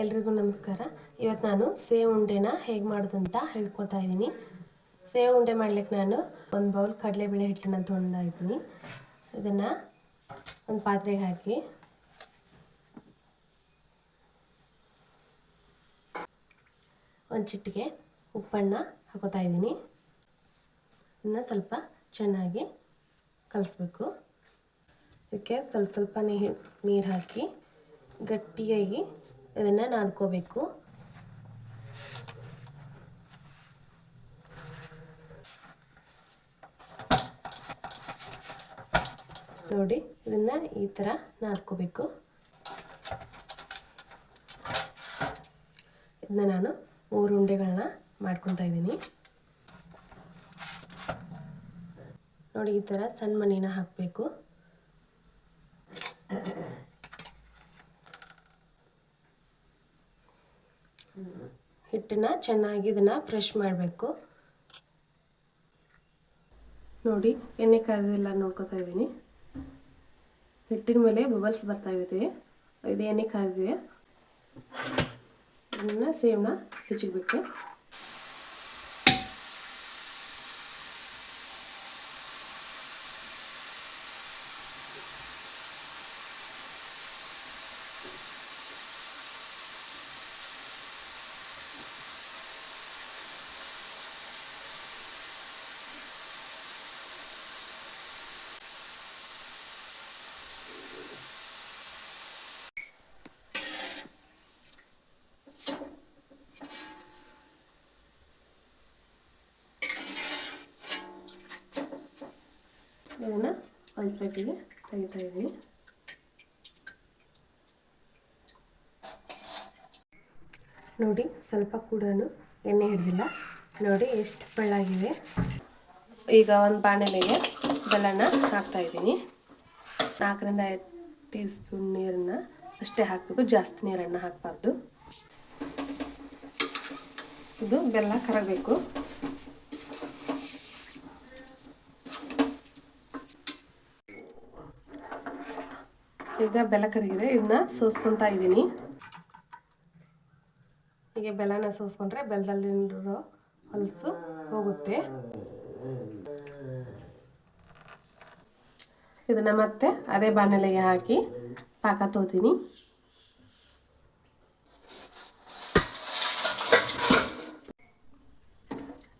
ಎಲ್ರಿಗೂ ನಮಸ್ಕಾರ. ಇವತ್ತು ನಾನು ಸೇವ್ ಉಂಡೆನ ಹೇಗೆ ಮಾಡೋದಂತ ಹೇಳ್ಕೊಳ್ತಾ ಇದ್ದೀನಿ. ಸೇವ್ ಉಂಡೆ ಮಾಡ್ಲಿಕ್ಕೆ ನಾನು ಒಂದು ಬೌಲ್ ಕಡಲೆಬೇಳೆ ಹಿಟ್ಟನ್ನು ತೊಗೊಂಡಿದ್ದೀನಿ ಇದನ್ನು ಒಂದು ಪಾತ್ರೆಗೆ ಹಾಕಿ. ಒಂದು ಚಿಟ್ಟಿಗೆ ಉಪ್ಪನ್ನು ಹಾಕೋತಾ ಇದ್ದೀನಿ. ಇದನ್ನು ಸ್ವಲ್ಪ ಚೆನ್ನಾಗಿ ಕಲಿಸ್ಬೇಕು. ಇದಕ್ಕೆ ಸ್ವಲ್ಪ ಸ್ವಲ್ಪ ನೀರು ಹಾಕಿ ಗಟ್ಟಿಯಾಗಿ ಇದನ್ನು ನಾದ್ಕೋಬೇಕು. ನೋಡಿ, ಇದನ್ನು ಈ ಥರ ನಾದ್ಕೋಬೇಕು. ಇದನ್ನ ನಾನು ಮೂರು ಉಂಡೆಗಳನ್ನ ಮಾಡ್ಕೊತಾ ಇದ್ದೀನಿ. ನೋಡಿ, ಈ ಥರ ಸಣ್ಣ ಮಣ್ಣಿನ ಹಾಕಬೇಕು. ಹಿಟ್ಟನ್ನ ಚೆನ್ನಾಗಿ ಇದನ್ನು ಫ್ರೆಶ್ ಮಾಡಬೇಕು. ನೋಡಿ, ಎಣ್ಣೆ ಕಾಯ್ದೆಲ್ಲ ನೋಡ್ಕೊತಾ ಇದ್ದೀನಿ. ಹಿಟ್ಟಿನ ಮೇಲೆ ಬಬಲ್ಸ್ ಬರ್ತಾ ಇದೆ ಇದು ಎಣ್ಣೆ ಕಾಯ್ದಿದೆ. ಇದನ್ನು ಸೇವನ್ನ ಹೆಚ್ಚಿಬೇಕು ಇದನ್ನು ಒಂದು ಪ್ಲೇಟಿಗೆ ತೆಗಿತಾ ಇದ್ದೀನಿ ನೋಡಿ, ಸ್ವಲ್ಪ ಕೂಡ ಎಣ್ಣೆ ಹಿಡಿದಿಲ್ಲ. ನೋಡಿ, ಎಷ್ಟು ಬೆಳ್ಳಾಗಿದೆ. ಈಗ ಒಂದು ಬಾಣಲೆಗೆ ಬೆಲ್ಲನ ಹಾಕ್ತಾ ಇದ್ದೀನಿ. ನಾಲ್ಕರಿಂದ ಐದು ಟೀ ಸ್ಪೂನ್ ನೀರನ್ನು ಅಷ್ಟೇ ಹಾಕಬೇಕು. ಜಾಸ್ತಿ ನೀರನ್ನು ಹಾಕಬಾರ್ದು. ಇದು ಬೆಲ್ಲ ಕರಗಬೇಕು. ಈಗ ಬೆಲ್ಲ ಕರಗಿದೆ. ಇದನ್ನ ಸೋಸ್ಕೊತಾ ಇದ್ದೀನಿ. ಹೀಗೆ ಬೆಲ್ಲನ ಸೋಸ್ಕೊಂಡ್ರೆ ಬೆಲ್ಲದಲ್ಲಿರೋ ಹೊಲಸು ಹೋಗುತ್ತೆ. ಇದನ್ನ ಮತ್ತೆ ಅದೇ ಬಾಣಲೆಗೆ ಹಾಕಿ ಪಾಕ ತೋತೀನಿ.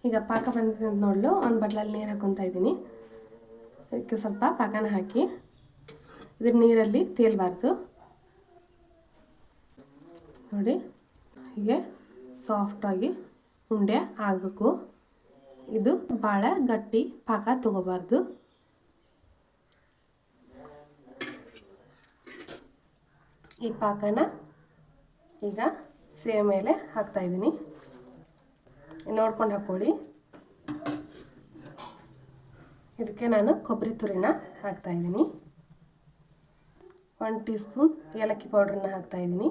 ಈಗ ಪಾಕ ಬಂದಿದೆ ಅಂತ ನೋಡಲು. ಒಂದು ಬಟ್ಲಲ್ಲಿ ನೀರು ಹಾಕೊತಾ ಇದ್ದೀನಿ. ಅದಕ್ಕೆ ಸ್ವಲ್ಪ ಪಾಕನ ಹಾಕಿ. ಇದ್ರ ನೀರಲ್ಲಿ ತೇಲಬಾರ್ದು. ನೋಡಿ, ಹೀಗೆ ಸಾಫ್ಟಾಗಿ ಉಂಡೆ ಆಗಬೇಕು. ಇದು ಭಾಳ ಗಟ್ಟಿ ಪಾಕ ತಗೋಬಾರ್ದು. ಈ ಪಾಕನ ಈಗ ಸೇವೆ ಮೇಲೆ ಹಾಕ್ತಾಯಿದ್ದೀನಿ ನೋಡ್ಕೊಂಡು ಹಾಕ್ಕೊಳ್ಳಿ ಇದಕ್ಕೆ ನಾನು ಕೊಬ್ಬರಿ ತುರಿನ ಹಾಕ್ತಾಯಿದ್ದೀನಿ ಒನ್ ಟೀ ಸ್ಪೂನ್ ಏಲಕ್ಕಿ ಪೌಡ್ರನ್ನ ಹಾಕ್ತಾಯಿದ್ದೀನಿ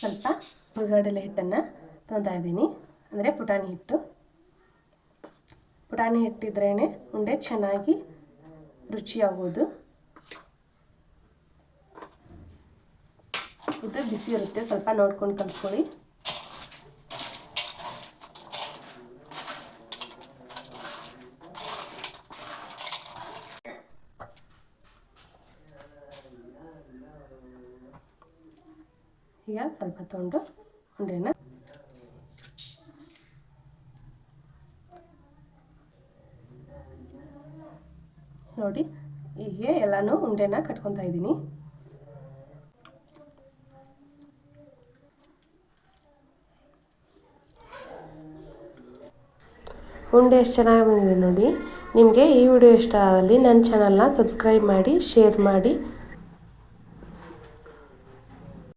ಸ್ವಲ್ಪ ಹುರ್ಗಡಲೆ ಹಿಟ್ಟನ್ನು ತೊಗೊತಾ ಇದ್ದೀನಿ. ಅಂದರೆ ಪುಟಾಣಿ ಹಿಟ್ಟು. ಪುಟಾಣಿ ಹಿಟ್ಟಿದ್ರೇ ಉಂಡೆ ಚೆನ್ನಾಗಿ ರುಚಿಯಾಗೋದು. ಇದು ಬಿಸಿ ಇರುತ್ತೆ, ಸ್ವಲ್ಪ ನೋಡ್ಕೊಂಡು ಕಲಿಸ್ಕೊಳ್ಳಿ. ಈಗ ಸ್ವಲ್ಪ ತೊಗೊಂಡು ಉಂಡೆನ ನೋಡಿ, ಹೀಗೆ ಎಲ್ಲನೂ ಉಂಡೆನ ಕಟ್ಕೊತಾ ಇದ್ದೀನಿ. ಉಂಡೆ ಎಷ್ಟು ಚೆನ್ನಾಗಿ ಬಂದಿದೆ ನೋಡಿ. ನಿಮಗೆ ಈ ವಿಡಿಯೋ ಇಷ್ಟ ಆದಲ್ಲಿ ನನ್ನ ಚಾನಲ್ನ ಸಬ್ಸ್ಕ್ರೈಬ್ ಮಾಡಿ ಶೇರ್ ಮಾಡಿ.